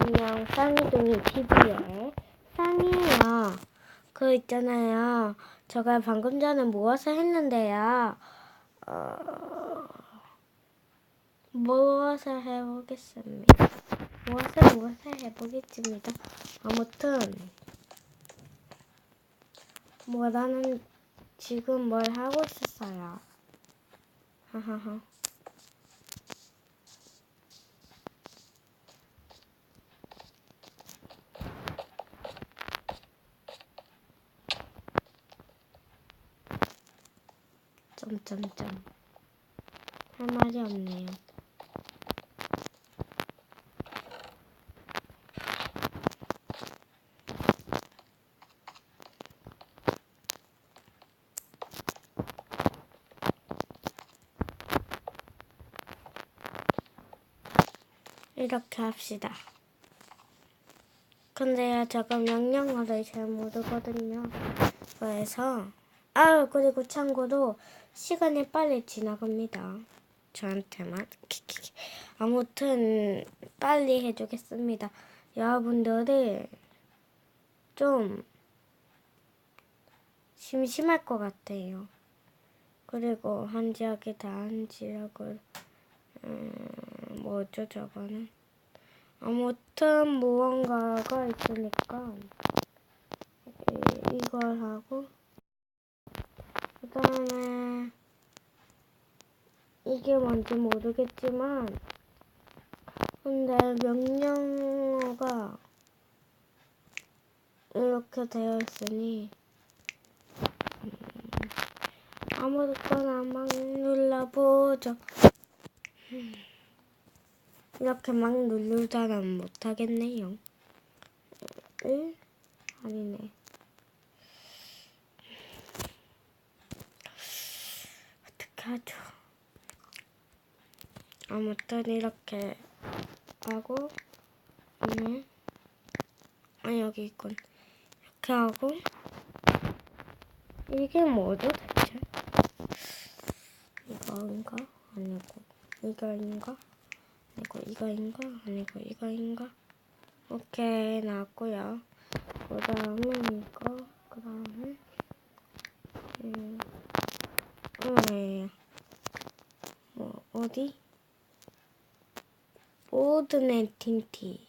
안녕, 쌍이둥이 TV의 쌍이에요. 그 있잖아요. 제가 방금 전에 무엇을 했는데요. 어... 무엇을 해보겠습니다. 무엇을 무엇을 해보겠습니다. 아무튼 뭐 나는 지금 뭘 하고 있었어요. 하하하. 점점점 할 말이 없네요. 이렇게 합시다. 근데요, 제가 명령어를 잘 모르거든요. 그래서, 아유, 그리고 참고로 시간이 빨리 지나갑니다. 저한테만. 아무튼, 빨리 해주겠습니다. 여러분들이 좀 심심할 것 같아요. 그리고 한 지역이 다한 지역을, 음, 뭐죠, 저거는? 아무튼 무언가가 있으니까 이- 이걸 하고 그 다음에 이게 뭔지 모르겠지만 근데 명령어가 이렇게 되어 있으니 음, 아무거나 막 눌러보죠. 음. 이렇게 막 누르다는 못하겠네요. 응? 아니네. 어떻게 하죠? 아무튼 이렇게 하고, 네. 아, 여기 있군. 이렇게 하고, 이게 뭐죠, 대체? 이거인가? 아니고, 이거인가? 아니고 이거인가? 아니고 이거인가? 오케이 나왔고요. 그 다음에 이거 그 다음에 음, 음, 뭐 어디? 보드네 틴티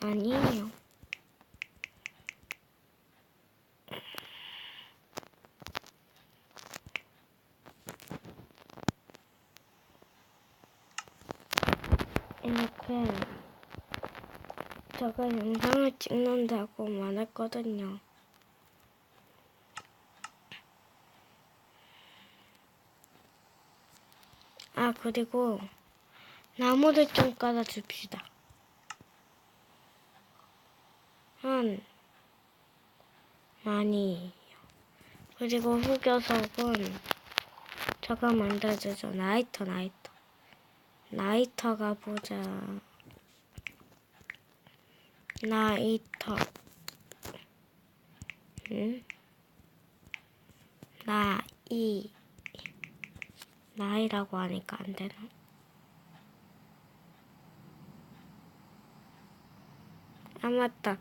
아니에요. 이렇게 제가 영상을 찍는다고 말했거든요. 아 그리고 나무를 좀 깔아줍시다. 한 많이 그리고 흑여석은 제가 만들어주죠. 나이터 나이터. 나이터가 보자. 나이터. 응? 나이. 나이라고 하니까 안 되나? 아, 맞다.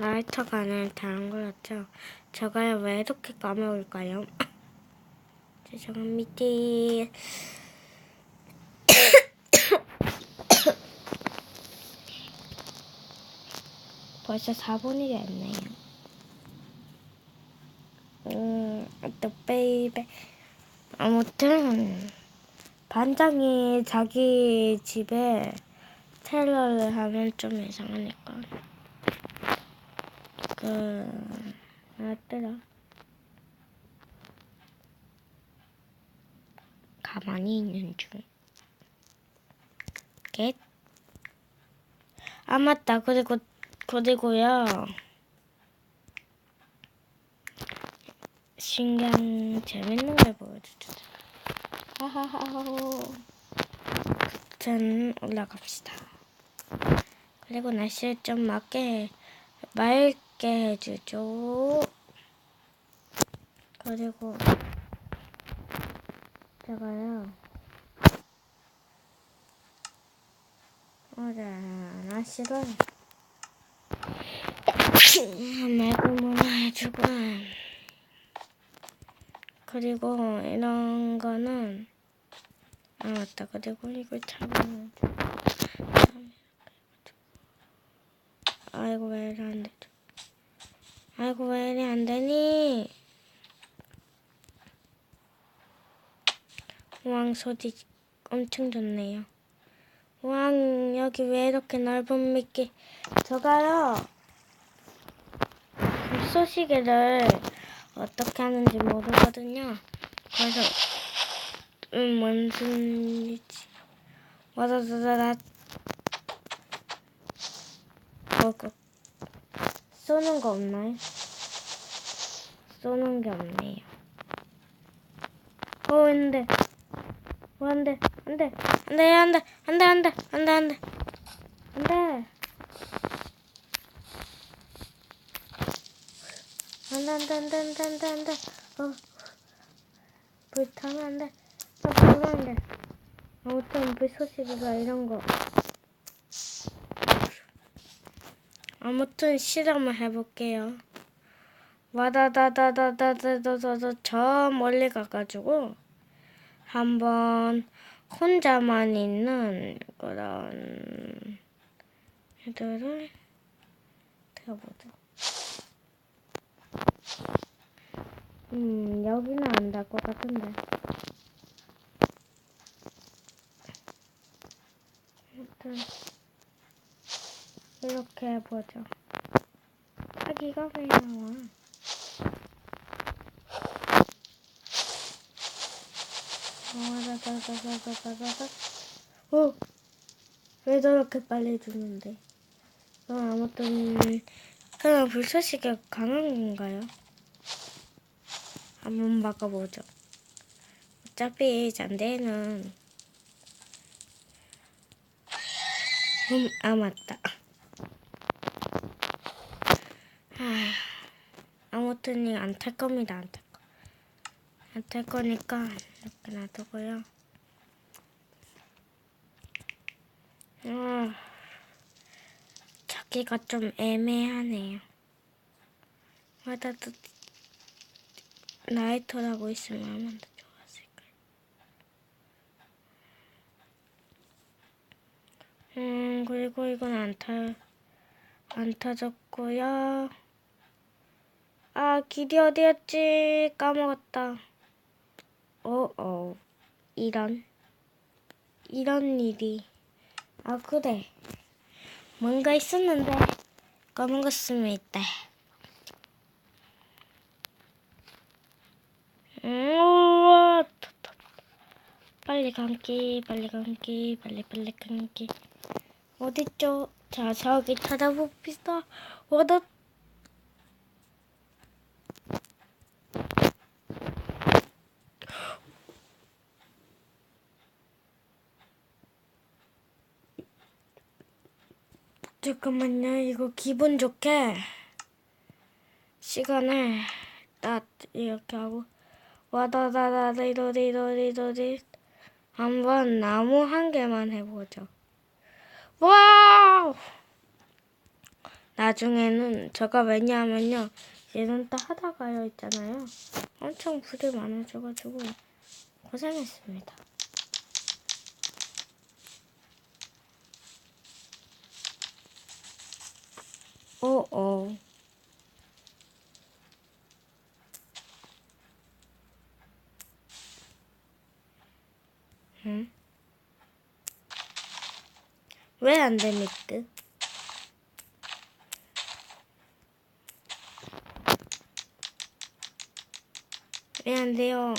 나이터가 아니라 다른 거였죠. 제가 왜 이렇게 까먹을까요? 죄송합니다. 벌써 4분이 됐네요. 음, 또 베이베. 아무튼 반장이 자기 집에 테러를 하면 좀 이상하니까. 그 뭐였더라? 가만히 있는 중. 겟. 아 맞다. 그리고 그리고요. 신기한 재밌는 걸 보여주죠. 하하하호. 아무튼 올라갑시다. 그리고 날씨를 좀 맑게 맑게 해주죠. 그리고 제가요. 어제 나 싫어요. 말고 뭐 해주고. 그리고 이런 거는 아 맞다. 그리고 이걸 참으면 아이고 왜 이래 안 되죠? 아이고 왜 이래 안 되니? 왕 소리 엄청 좋네요. 왕 여기 왜 이렇게 넓은 미끼? 저가요 불쏘시개를 어떻게 하는지 모르거든요. 그래서 음 무슨? 와다다다다 뭐그 쏘는 거 없나요? 쏘는 게 없네요. 어, 근데, 어, 안 돼, 안 돼, 안 돼, 안 돼, 안 돼, 안 돼, 안 돼, 안 돼, 안 돼. 안 돼, 안 돼, 안 돼, 안 돼, 안 돼, 안 돼. 어. 불 타면 안 돼. 어, 타면 안 돼. 아무튼 불소식이가 이런 거. 아무튼 실험을 해볼게요. 와다다다다다다다다 저 멀리 가가지고 한번 혼자만 있는 그런 애들을 태워보자. 음 여기는 안 닿을 것 같은데. 일단 이렇게 해보죠. 아기가 왜 나와? 어? 왜 저렇게 빨리 죽는데? 어, 아무튼 그냥 불쏘시개 강한 건가요? 한번 바꿔보죠. 어차피 잔대는 음, 아 맞다. 아, 아무튼 안 탈 겁니다. 안 탈 거. 안 탈 거니까 이렇게 놔두고요. 아, 자기가 좀 애매하네요. 와다도 라이터라고 있으면 하면 더 좋았을까요? 음, 그리고 이건 안 타, 안 타졌고요. 아, 길이 어디였지? 까먹었다. 어, 어, 이런, 이런 일이. 아, 그래. 뭔가 있었는데, 까먹었으면 있다. 우와. 빨리 감기, 빨리 감기, 빨리 빨리 감기. 어딨죠? 자, 저기 찾아봅시다. 어디? 잠깐만요. 이거 기분 좋게 시간을 딱 이렇게 하고 와다다다리도리도리도리 한번 나무 한 개만 해보죠. 와우! 나중에는 제가 왜냐하면요 얘는 또 하다가요 있잖아요 엄청 불이 많아져가지고 고생했습니다. 오오 응? 왜 안 됩니까? 왜 안 돼요?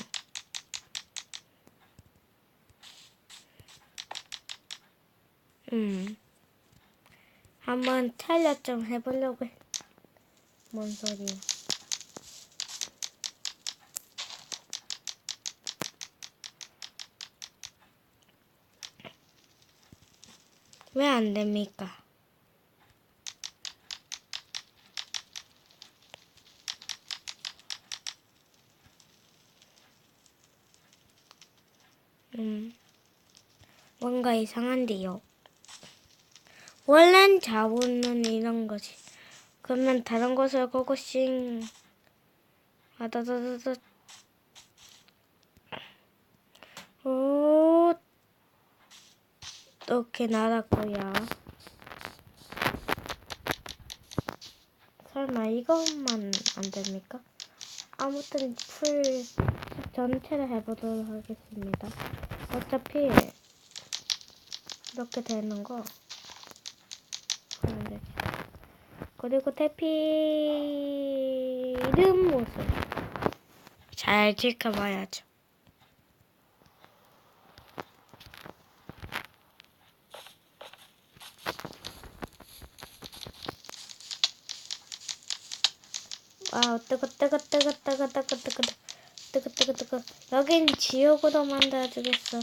음. 한번 탄력 좀 해보려고 해. 뭔 소리야? 왜 안 됩니까? 음, 뭔가 이상한데요. 원래는 자원은 이런 거지. 그러면 다른 곳을 고고싱. 아다다다다. 오. 이렇게 날았고요. 설마 이것만 안 됩니까? 아무튼 풀 전체를 해보도록 하겠습니다. 어차피 이렇게 되는 거. 그리고 대피는 모습 잘 지켜봐야죠. 와우 뜨거 뜨거 뜨거 뜨거 뜨거 뜨거 뜨거 뜨거 뜨거 여긴 지옥으로 만들어주겠어.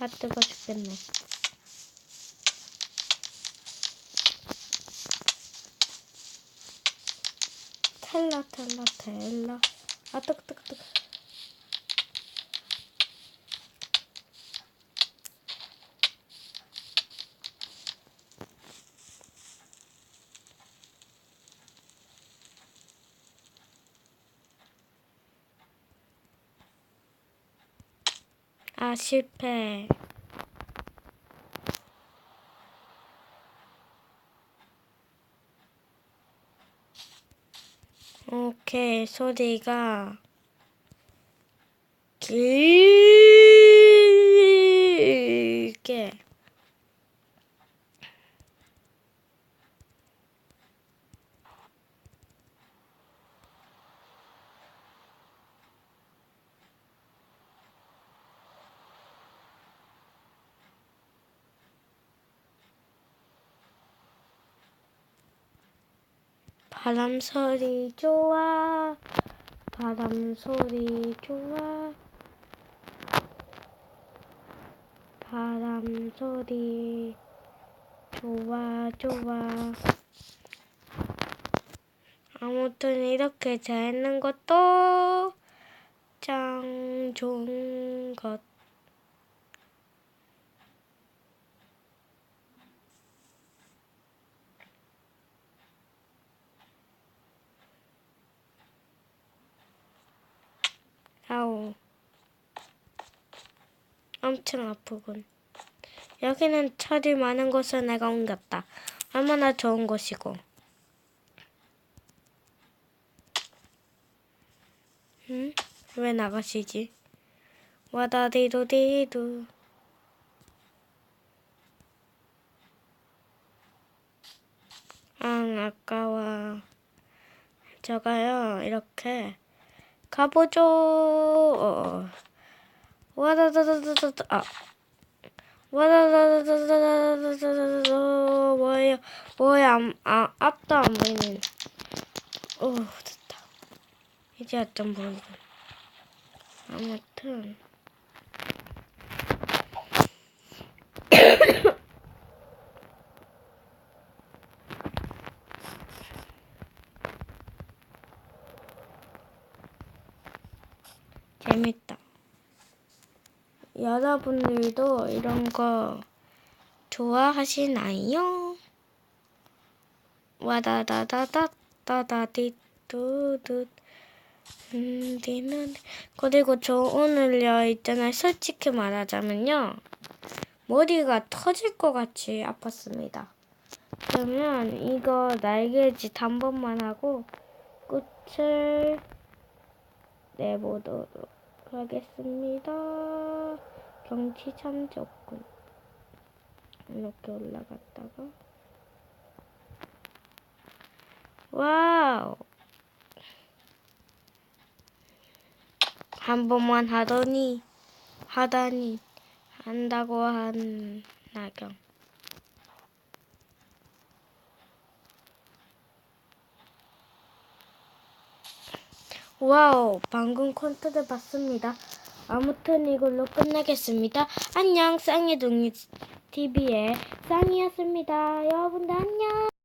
아 뜨거 죽겠네. 텔라 텔라 텔라 아 뜨거 뜨거 뜨거 아 실패. 오케이 소리가 길게 바람 소리 좋아. 바람 소리 좋아. 바람 소리 좋아 좋아. 아무튼 이렇게 재는 것도 짱 좋은 것 아우. 엄청 아프군. 여기는 철이 많은 곳을 내가 옮겼다. 얼마나 좋은 곳이고. 응? 왜 나가시지? 와다디도디도. 아 아까워. 저가요 이렇게 가보죠. 어. 와다다다다다 아. 와다다다다다다다다다 뭐야 안- 아 앞도 안 보이는. 오 됐다. 이제야 좀 보이군 아무튼 재밌다. 여러분들도 이런 거 좋아하시나요? 와다다다다다다디뚜두 음디는 그리고 저 오늘요 있잖아요. 솔직히 말하자면요. 머리가 터질 것 같이 아팠습니다. 그러면 이거 날개짓 한 번만 하고 끝을 내보도록 하겠습니다. 경치 참 좋군. 이렇게 올라갔다가 와우 한 번만 하더니 하다니 한다고 한 나경 와우, 방금 콘트를 봤습니다. 아무튼 이걸로 끝내겠습니다. 안녕, 쌍이둥이 TV의 쌍이었습니다. 여러분들 안녕.